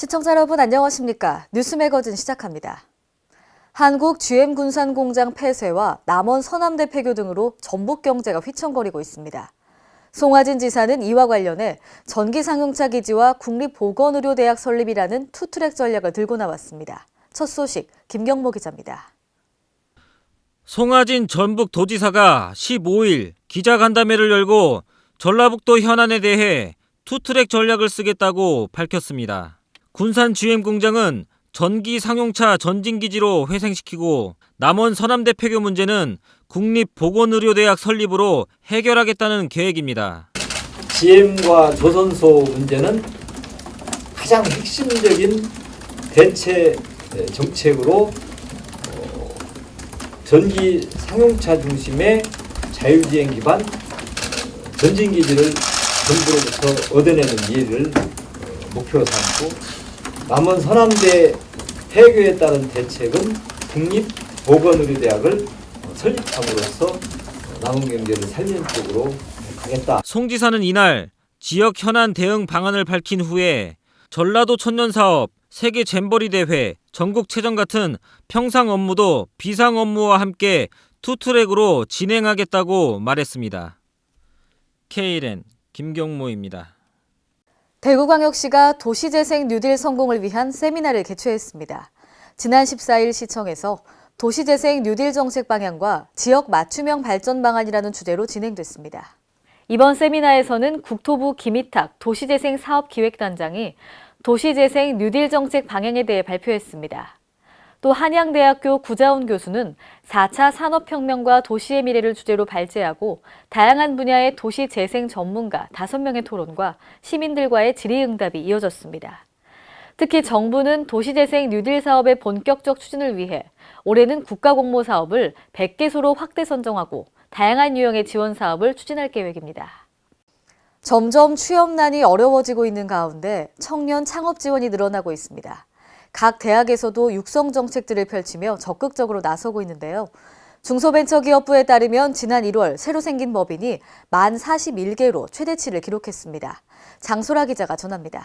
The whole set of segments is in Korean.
시청자 여러분 안녕하십니까? 뉴스 매거진 시작합니다. 한국 GM 군산 공장 폐쇄와 남원 서남대 폐교 등으로 전북 경제가 휘청거리고 있습니다. 송하진 지사는 이와 관련해 전기 상용차 기지와 국립보건의료대학 설립이라는 투트랙 전략을 들고 나왔습니다. 첫 소식 김경모 기자입니다. 송하진 전북 도지사가 15일 기자간담회를 열고 전라북도 현안에 대해 투트랙 전략을 쓰겠다고 밝혔습니다. 군산 GM 공장은 전기 상용차 전진기지로 회생시키고 남원 서남대 폐교 문제는 국립보건의료대학 설립으로 해결하겠다는 계획입니다. GM과 조선소 문제는 가장 핵심적인 대체 정책으로 어, 전기 상용차 중심의 자율주행 기반 어, 전진기지를 정부로부터 얻어내는 일을 어, 목표로 삼고 남원 서남대 폐교에 따른 대책은 국립보건의료대학을 어, 설립함으로써 어, 남원 경제를 살리는 쪽으로 가겠다. 송 지사는 이날 지역 현안 대응 방안을 밝힌 후에 전라도 천년 사업, 세계 잼버리 대회, 전국 체전 같은 평상 업무도 비상 업무와 함께 투트랙으로 진행하겠다고 말했습니다. KLN 김경모입니다. 대구광역시가 도시재생 뉴딜 성공을 위한 세미나를 개최했습니다. 지난 14일 시청에서 도시재생 뉴딜 정책 방향과 지역 맞춤형 발전 방안이라는 주제로 진행됐습니다. 이번 세미나에서는 국토부 김희탁 도시재생 사업기획단장이 도시재생 뉴딜 정책 방향에 대해 발표했습니다. 또 한양대학교 구자훈 교수는 4차 산업혁명과 도시의 미래를 주제로 발제하고 다양한 분야의 도시 재생 전문가 5명의 토론과 시민들과의 질의응답이 이어졌습니다. 특히 정부는 도시재생 뉴딜 사업의 본격적 추진을 위해 올해는 국가공모 사업을 100개소로 확대 선정하고 다양한 유형의 지원 사업을 추진할 계획입니다. 점점 취업난이 어려워지고 있는 가운데 청년 창업 지원이 늘어나고 있습니다. 각 대학에서도 육성 정책들을 펼치며 적극적으로 나서고 있는데요. 중소벤처기업부에 따르면 지난 1월 새로 생긴 법인이 만 41개로 최대치를 기록했습니다. 장소라 기자가 전합니다.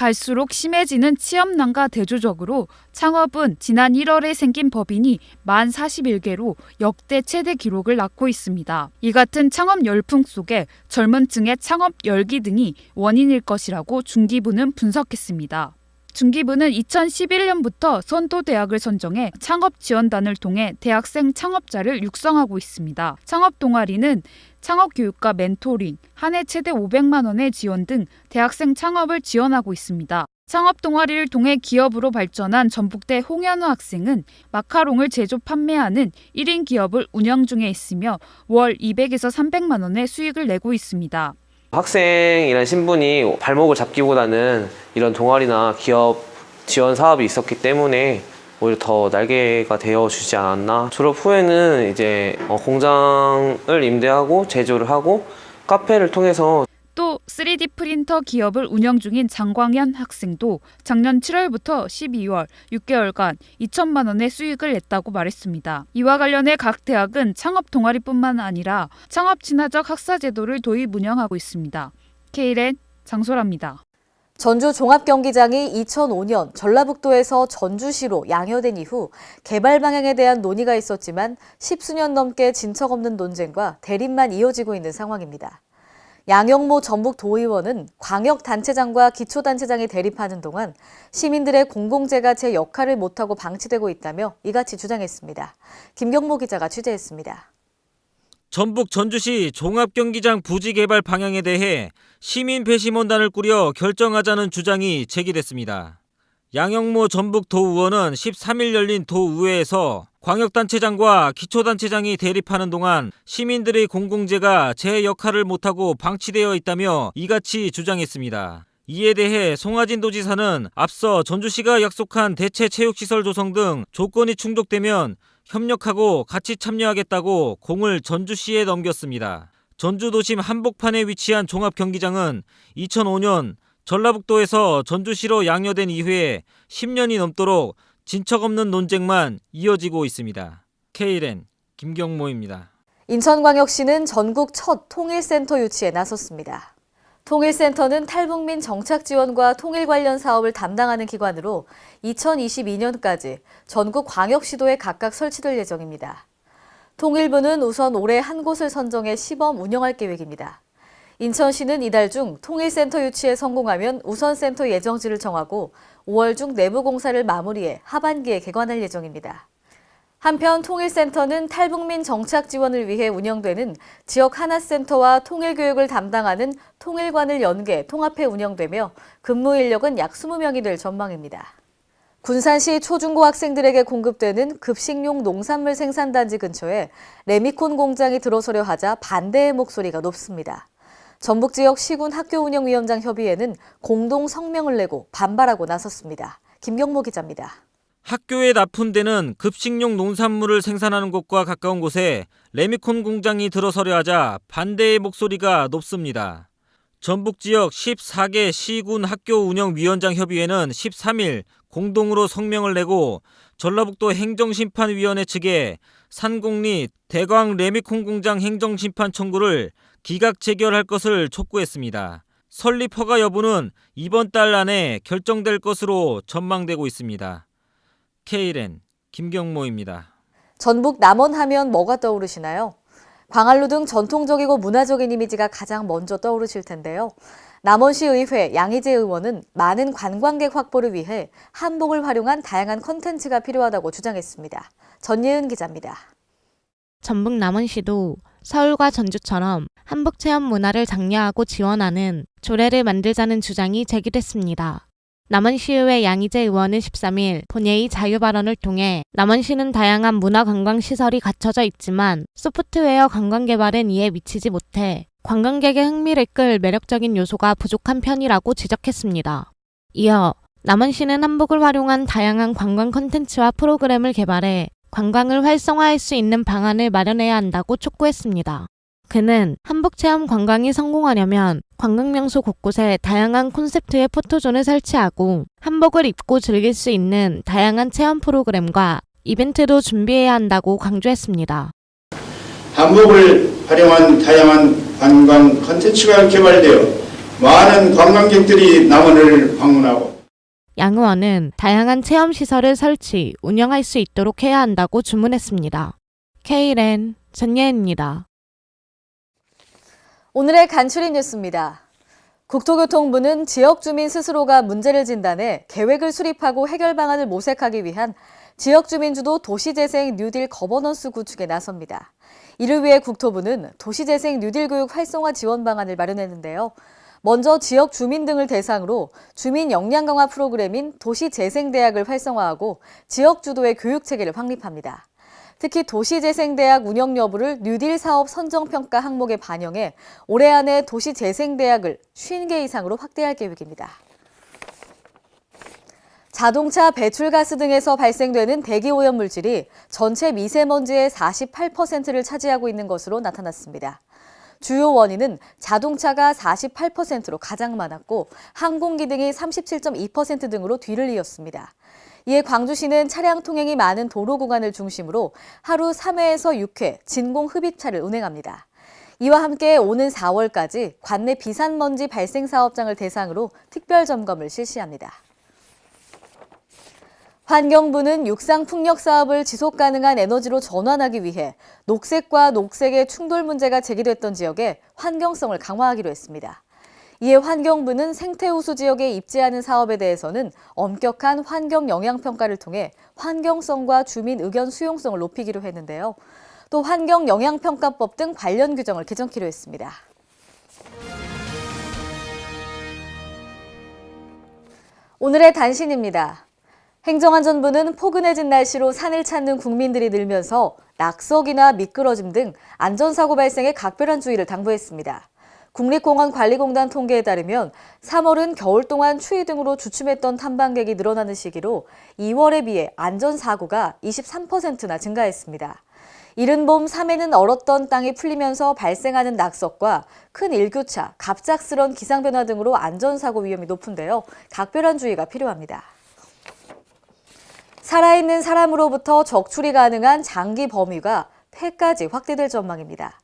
갈수록 심해지는 취업난과 대조적으로 창업은 지난 1월에 생긴 법인이 만 41개로 역대 최대 기록을 낳고 있습니다. 이 같은 창업 열풍 속에 젊은 층의 창업 열기 등이 원인일 것이라고 중기부는 분석했습니다. 중기부는 2011년부터 선도 대학을 선정해 창업 지원단을 통해 대학생 창업자를 육성하고 있습니다. 창업 동아리는 창업 교육과 멘토링, 한 해 최대 500만 원의 지원 등 대학생 창업을 지원하고 있습니다. 창업 동아리를 통해 기업으로 발전한 전북대 홍현우 학생은 마카롱을 제조 판매하는 1인 기업을 운영 중에 있으며 월 200에서 300만 원의 수익을 내고 있습니다. 학생이라는 신분이 발목을 잡기보다는 이런 동아리나 기업 지원 사업이 있었기 때문에 오히려 더 날개가 되어 주지 않았나. 졸업 후에는 이제 어, 공장을 임대하고 제조를 하고 카페를 통해서 또 3D 프린터 기업을 운영 중인 장광현 학생도 작년 7월부터 12월 6개월간 2천만 원의 수익을 냈다고 말했습니다. 이와 관련해 각 대학은 창업 동아리뿐만 아니라 창업 친화적 학사 제도를 도입 운영하고 있습니다. KLN 장소라입니다. 전주 종합경기장이 2005년 전라북도에서 전주시로 양여된 이후 개발 방향에 대한 논의가 있었지만 십수년 넘게 진척 없는 논쟁과 대립만 이어지고 있는 상황입니다. 양영모 전북 도의원은 광역단체장과 기초단체장이 대립하는 동안 시민들의 공공재가 제 역할을 못하고 방치되고 있다며 이같이 주장했습니다. 김경모 기자가 취재했습니다. 전북 전주시 종합경기장 부지 개발 방향에 대해 시민 배심원단을 꾸려 결정하자는 주장이 제기됐습니다. 양영모 전북 도의원은 13일 열린 도의회에서 광역단체장과 기초단체장이 대립하는 동안 시민들의 공공재가 제 역할을 못하고 방치되어 있다며 이같이 주장했습니다. 이에 대해 송하진 도지사는 앞서 전주시가 약속한 대체 체육시설 조성 등 조건이 충족되면 협력하고 같이 참여하겠다고 공을 전주시에 넘겼습니다. 전주 도심 한복판에 위치한 종합경기장은 2005년 전라북도에서 전주시로 양여된 이후에 10년이 넘도록 진척 없는 논쟁만 이어지고 있습니다. KLN 김경모입니다. 인천광역시는 전국 첫 통일센터 유치에 나섰습니다. 통일센터는 탈북민 정착 지원과 통일 관련 사업을 담당하는 기관으로 2022년까지 전국 광역시도에 각각 설치될 예정입니다. 통일부는 우선 올해 한 곳을 선정해 시범 운영할 계획입니다. 인천시는 이달 중 통일센터 유치에 성공하면 우선 센터 예정지를 정하고 5월 중 내부 공사를 마무리해 하반기에 개관할 예정입니다. 한편 통일센터는 탈북민 정착 지원을 위해 운영되는 지역 하나센터와 통일교육을 담당하는 통일관을 연계 통합해 운영되며 근무 인력은 약 20명이 될 전망입니다. 군산시 초중고 학생들에게 공급되는 급식용 농산물 생산단지 근처에 레미콘 공장이 들어서려 하자 반대의 목소리가 높습니다. 전북 지역 시군 학교 운영 위원장 협의회는 공동 성명을 내고 반발하고 나섰습니다. 김경모 기자입니다. 학교에 납품되는 급식용 농산물을 생산하는 곳과 가까운 곳에 레미콘 공장이 들어서려 하자 반대의 목소리가 높습니다. 전북 지역 14개 시군 학교 운영 위원장 협의회는 13일 공동으로 성명을 내고 전라북도 행정심판위원회 측에 산곡리 대광 레미콘 공장 행정심판 청구를 기각 체결할 것을 촉구했습니다. 설립 허가 여부는 이번 달 안에 결정될 것으로 전망되고 있습니다. K랜 김경모입니다. 전북 남원 하면 뭐가 떠오르시나요? 광안루 등 전통적이고 문화적인 이미지가 가장 먼저 떠오르실 텐데요. 남원시 의회 양희재 의원은 많은 관광객 확보를 위해 한복을 활용한 다양한 콘텐츠가 필요하다고 주장했습니다. 전예은 기자입니다. 전북 남원시도 서울과 전주처럼 한복 체험 문화를 장려하고 지원하는 조례를 만들자는 주장이 제기됐습니다. 남원시의회 양희재 의원은 13일 본회의 자유 발언을 통해 남원시는 다양한 문화 관광 시설이 갖춰져 있지만 소프트웨어 관광 개발은 이에 미치지 못해 관광객의 흥미를 끌 매력적인 요소가 부족한 편이라고 지적했습니다. 이어 남원시는 한복을 활용한 다양한 관광 콘텐츠와 프로그램을 개발해 관광을 활성화할 수 있는 방안을 마련해야 한다고 촉구했습니다. 그는 한복 체험 관광이 성공하려면 관광명소 곳곳에 다양한 콘셉트의 포토존을 설치하고 한복을 입고 즐길 수 있는 다양한 체험 프로그램과 이벤트도 준비해야 한다고 강조했습니다. 한복을 활용한 다양한 관광 컨텐츠가 개발되어 많은 관광객들이 남원을 방문하고 양 의원은 다양한 체험 시설을 설치, 운영할 수 있도록 해야 한다고 주문했습니다. K랜 전예입니다. 오늘의 간추린 뉴스입니다. 국토교통부는 지역 주민 스스로가 문제를 진단해 계획을 수립하고 해결 방안을 모색하기 위한 지역 주민 주도 도시재생 뉴딜 거버넌스 구축에 나섭니다. 이를 위해 국토부는 도시재생 뉴딜 교육 활성화 지원 방안을 마련했는데요. 먼저 지역 주민 등을 대상으로 주민 역량 강화 프로그램인 도시재생대학을 활성화하고 지역 주도의 교육 체계를 확립합니다. 특히 도시재생대학 운영 여부를 뉴딜 사업 선정평가 항목에 반영해 올해 안에 도시재생대학을 50개 이상으로 확대할 계획입니다. 자동차 배출가스 등에서 발생되는 대기오염 물질이 전체 미세먼지의 48%를 차지하고 있는 것으로 나타났습니다. 주요 원인은 자동차가 48%로 가장 많았고 항공기 등이 37.2% 등으로 뒤를 이었습니다. 이에 광주시는 차량 통행이 많은 도로 구간을 중심으로 하루 3회에서 6회 진공 흡입차를 운행합니다. 이와 함께 오는 4월까지 관내 비산먼지 발생 사업장을 대상으로 특별 점검을 실시합니다. 환경부는 육상 풍력 사업을 지속 가능한 에너지로 전환하기 위해 녹색과 녹색의 충돌 문제가 제기됐던 지역에 환경성을 강화하기로 했습니다. 이에 환경부는 생태우수 지역에 입지하는 사업에 대해서는 엄격한 환경 영향 평가를 통해 환경성과 주민 의견 수용성을 높이기로 했는데요. 또 환경 영향 평가법 등 관련 규정을 개정키로 했습니다. 오늘의 단신입니다. 행정안전부는 포근해진 날씨로 산을 찾는 국민들이 늘면서 낙석이나 미끄러짐 등 안전사고 발생에 각별한 주의를 당부했습니다. 국립공원관리공단 통계에 따르면 3월은 겨울 동안 추위 등으로 주춤했던 탐방객이 늘어나는 시기로 2월에 비해 안전사고가 23%나 증가했습니다. 이른 봄 3회는 얼었던 땅이 풀리면서 발생하는 낙석과 큰 일교차, 갑작스런 기상변화 등으로 안전사고 위험이 높은데요. 각별한 주의가 필요합니다. 살아있는 사람으로부터 적출이 가능한 장기 범위가 폐까지 확대될 전망입니다.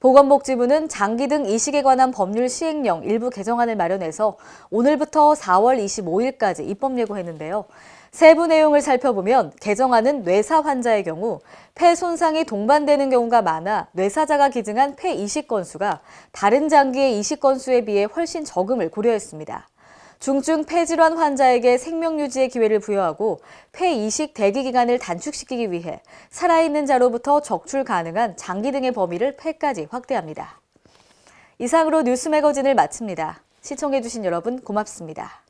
보건복지부는 장기 등 이식에 관한 법률 시행령 일부 개정안을 마련해서 오늘부터 4월 25일까지 입법 예고했는데요. 세부 내용을 살펴보면 개정안은 뇌사 환자의 경우 폐 손상이 동반되는 경우가 많아 뇌사자가 기증한 폐 이식 건수가 다른 장기의 이식 건수에 비해 훨씬 적음을 고려했습니다. 중증 폐질환 환자에게 생명 유지의 기회를 부여하고 폐 이식 대기 기간을 단축시키기 위해 살아있는 자로부터 적출 가능한 장기 등의 범위를 폐까지 확대합니다. 이상으로 뉴스 매거진을 마칩니다. 시청해주신 여러분 고맙습니다.